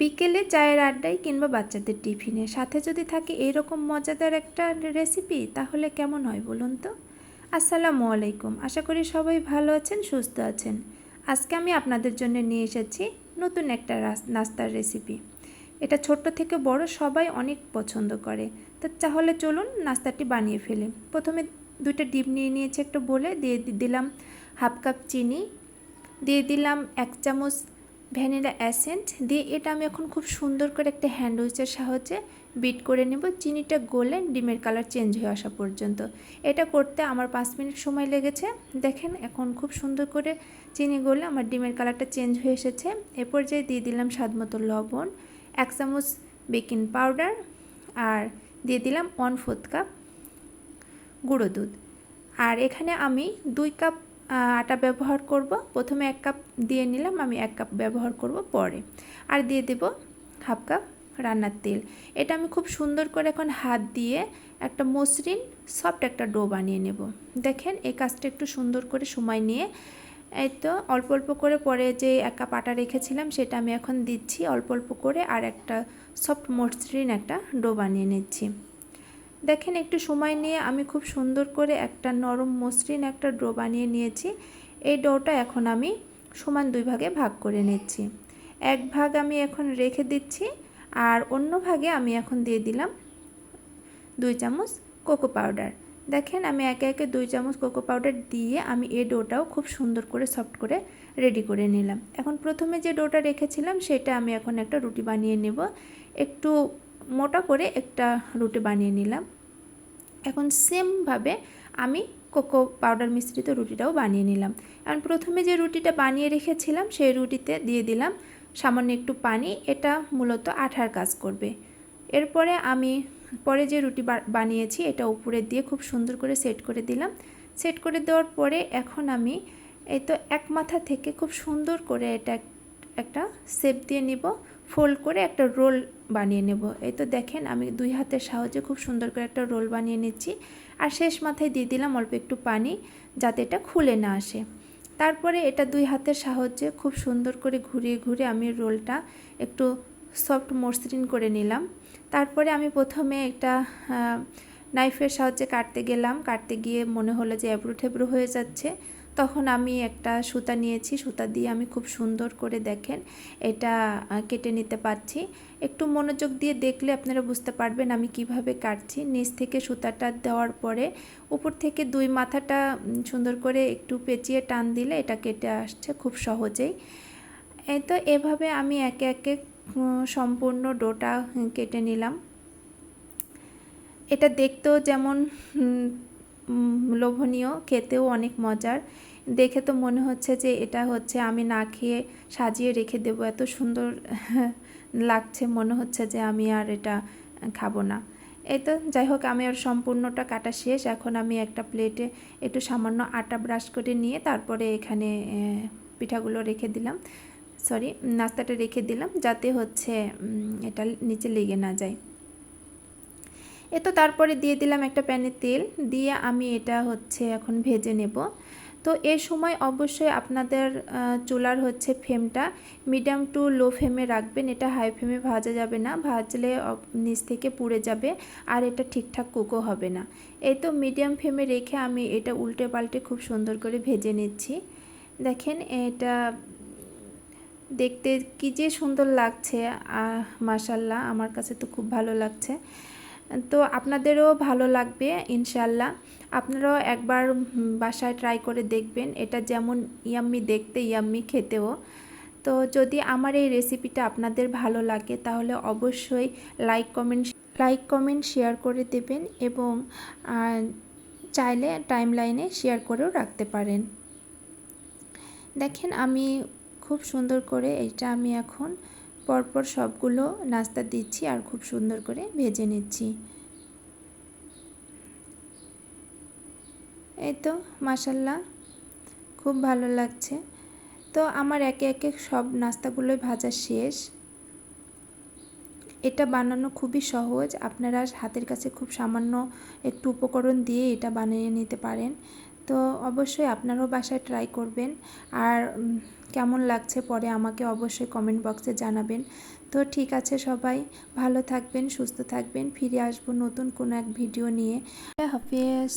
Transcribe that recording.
বিকেলে চায়ের আড্ডায় কিংবা বাচ্চাদের টিফিনে। সাথে যদি থাকে এরকম মজাদার একটা রেসিপি, তাহলে কেমন হয় বলুন তো? আসসালামু আলাইকুম। আশা করি সবাই ভালো আছেন, সুস্থ আছেন। আজকে আমি আপনাদের জন্য নিয়ে এসেছি নতুন একটা নাস্তার রেসিপি। এটা ছোট্ট থেকে বড়, সবাই অনেক পছন্দ করে। তো তাহলে চলুন নাস্তাটি বানিয়ে ফেলি। প্রথমে দুইটা ডিম নিয়ে নিয়েছি একটু বলে, দিয়ে দিলাম হাফ কাপ চিনি। দিয়ে দিলাম এক চামচ ভ্যানিলা অ্যাসেন্ট দিয়ে এটা আমি এখন খুব সুন্দর করে একটা হ্যান্ড উইচের সাহায্যে বিট করে নেব। চিনিটা গলে ডিমের কালার চেঞ্জ হয়ে আসা পর্যন্ত। এটা করতে আমার পাঁচ মিনিট সময় লেগেছে। দেখেন এখন খুব সুন্দর করে চিনি গলে আমার ডিমের কালারটা চেঞ্জ হয়ে এসেছে। এ পর্যায়ে দিয়ে দিলাম স্বাদ মতো লবণ, এক চামচ বেকিং পাউডার আর দিয়ে দিলাম ওয়ান ফোর্থ কাপ গুঁড়ো দুধ। আর এখানে আমি দুই কাপ আটা ব্যবহার করব। প্রথমে এক কাপ দিয়ে নিলাম, আমি এক কাপ ব্যবহার করব পরে। আর দিয়ে দেব হাফ কাপ রান্নার তেল। এটা আমি খুব সুন্দর করে এখন হাত দিয়ে একটা মসৃণ, সফট একটা ডো বানিয়ে নেব। দেখেন, এই কাজটা একটু সুন্দর করে সময় নিয়ে, এই তো অল্প অল্প করে পরে যে এক কাপ আটা রেখেছিলাম, সেটা আমি এখন দিচ্ছি। অল্প অল্প করে আর একটা সফট মসৃণ একটা ডো বানিয়ে নিচ্ছি। দেখেন, একটু সময় নিয়ে আমি খুব সুন্দর করে একটা নরম মসৃণ একটা ডো বানিয়ে নিয়েছি। এই ডোটা এখন আমি সমান দুই ভাগে ভাগ করে নিচ্ছি। এক ভাগ আমি এখন রেখে দিচ্ছি আর অন্য ভাগে আমি এখন দিয়ে দিলাম দুই চামচ কোকো পাউডার। দেখেন, আমি একে একে দুই চামচ কোকো পাউডার দিয়ে আমি এই ডোটাও খুব সুন্দর করে সফট করে রেডি করে নিলাম। এখন প্রথমে যে ডোটা রেখেছিলাম, সেটা আমি এখন একটা রুটি বানিয়ে নেব। একটু মোটা করে একটা রুটি বানিয়ে নিলাম। এখন সেমভাবে আমি কোকো পাউডার মিশ্রিত রুটিটাও বানিয়ে নিলাম। এখন প্রথমে যে রুটিটা বানিয়ে রেখেছিলাম, সেই রুটিতে দিয়ে দিলাম সামান্য একটু পানি, এটা মূলত আঠার কাজ করবে। এরপরে আমি পরে যে রুটি বানিয়েছি, এটা উপরে দিয়ে খুব সুন্দর করে সেট করে দিলাম। সেট করে দেওয়ার পরে এখন আমি এই তো এক মাথা থেকে খুব সুন্দর করে এটা একটা শেপ দিয়ে নিব। ফোল্ড করে একটা রোল বানিয়ে নেব। এই তো দেখেন, আমি দুই হাতের সাহায্যে খুব সুন্দর করে একটা রোল বানিয়ে নিচ্ছি। আর শেষ মাথায় দিয়ে দিলাম অল্প একটু পানি, যাতে এটা খুলে না আসে। তারপরে এটা দুই হাতের সাহায্যে খুব সুন্দর করে ঘুরিয়ে ঘুরে আমি রোলটা একটু সফট মসৃণ করে নিলাম। তারপরে আমি প্রথমে একটা নাইফের সাহায্যে কাটতে গেলাম। কাটতে গিয়ে মনে হলো যে এবড়ো ঠেবড়ো হয়ে যাচ্ছে। তখন আমি একটা সুতা নিয়েছি, সুতা দিয়ে আমি খুব সুন্দর করে দেখেন এটা কেটে নিতে পারছি। একটু মনোযোগ দিয়ে দেখলে আপনারা বুঝতে পারবেন আমি কীভাবে কাটছি। নিচ থেকে সুতাটা দেওয়ার পরে উপর থেকে দুই মাথাটা সুন্দর করে একটু পেঁচিয়ে টান দিলে এটা কেটে আসছে খুব সহজেই। এই তো এভাবে আমি একে একে সম্পূর্ণ ডোটা কেটে নিলাম। এটা দেখতেও যেমন লোভনীয়, খেতেও অনেক মজার। দেখে তো মনে হচ্ছে যে এটা হচ্ছে আমি না খেয়ে সাজিয়ে রেখে দেবো। এত সুন্দর লাগছে, মনে হচ্ছে যে আমি আর এটা খাব না। এই তো, যাই হোক, আমি আর সম্পূর্ণটা কাটা শেষ। এখন আমি একটা প্লেটে একটু সামান্য আটা ব্রাশ করে নিয়ে তারপরে এখানে পিঠাগুলো রেখে দিলাম। সরি, নাস্তাটা রেখে দিলাম যাতে হচ্ছে এটা নিচে লেগে না যায়। এ তো তারপরে দিয়ে দিলাম একটা প্যানে তেল, দিয়ে আমি এটা হচ্ছে এখন ভেজে নেব। তো এ সময় অবশ্যই আপনাদের চুলার হচ্ছে ফ্লেমটা মিডিয়াম টু লো ফ্লেমে রাখবেন। এটা হাই ফ্লেমে ভাজা যাবে না, ভাজলে নিচ থেকে পুড়ে যাবে আর এটা ঠিকঠাক কুকও হবে না। এই তো মিডিয়াম ফ্লেমে রেখে আমি এটা উল্টে পাল্টে খুব সুন্দর করে ভেজে নিচ্ছি। দেখেন এটা দেখতে কি যে সুন্দর লাগছে মাশাল্লাহ আমার কাছে তো খুব ভালো লাগছে। তো আপনাদেরও ভালো লাগবে ইনশাল্লাহ আপনারাও একবার বাসায় ট্রাই করে দেখবেন, এটা যেমন ইয়াম্মি দেখতে, ইয়াম্মি খেতেও। তো যদি আমার এই রেসিপিটা আপনাদের ভালো লাগে, তাহলে অবশ্যই like comment like comment share করে দেবেন এবং চাইলে টাইম লাইনে শেয়ার করেও রাখতে পারেন। দেখেন আমি খুব সুন্দর করে এটা আমি এখন পরপর সবগুলো নাস্তা দিচ্ছি আর খুব সুন্দর করে ভেজে নিচ্ছি। এই তো মাসাল্লাহ খুব ভালো লাগছে। তো আমার একে একে সব নাস্তাগুলোই ভাজা শেষ। এটা বানানো খুবই সহজ। আপনারা হাতের কাছে খুব সামান্য একটু উপকরণ দিয়ে এটা বানিয়ে নিতে পারেন। তো অবশ্যই আপনারাও বাসায় ট্রাই করবেন। আর কেমন লাগছে পরে আমাকে অবশ্যই কমেন্ট বক্সে জানাবেন। তো ঠিক আছে সবাই, ভালো থাকবেন, সুস্থ থাকবেন, ফিরে আসব নতুন কোনো এক ভিডিও নিয়ে। হাফিজ।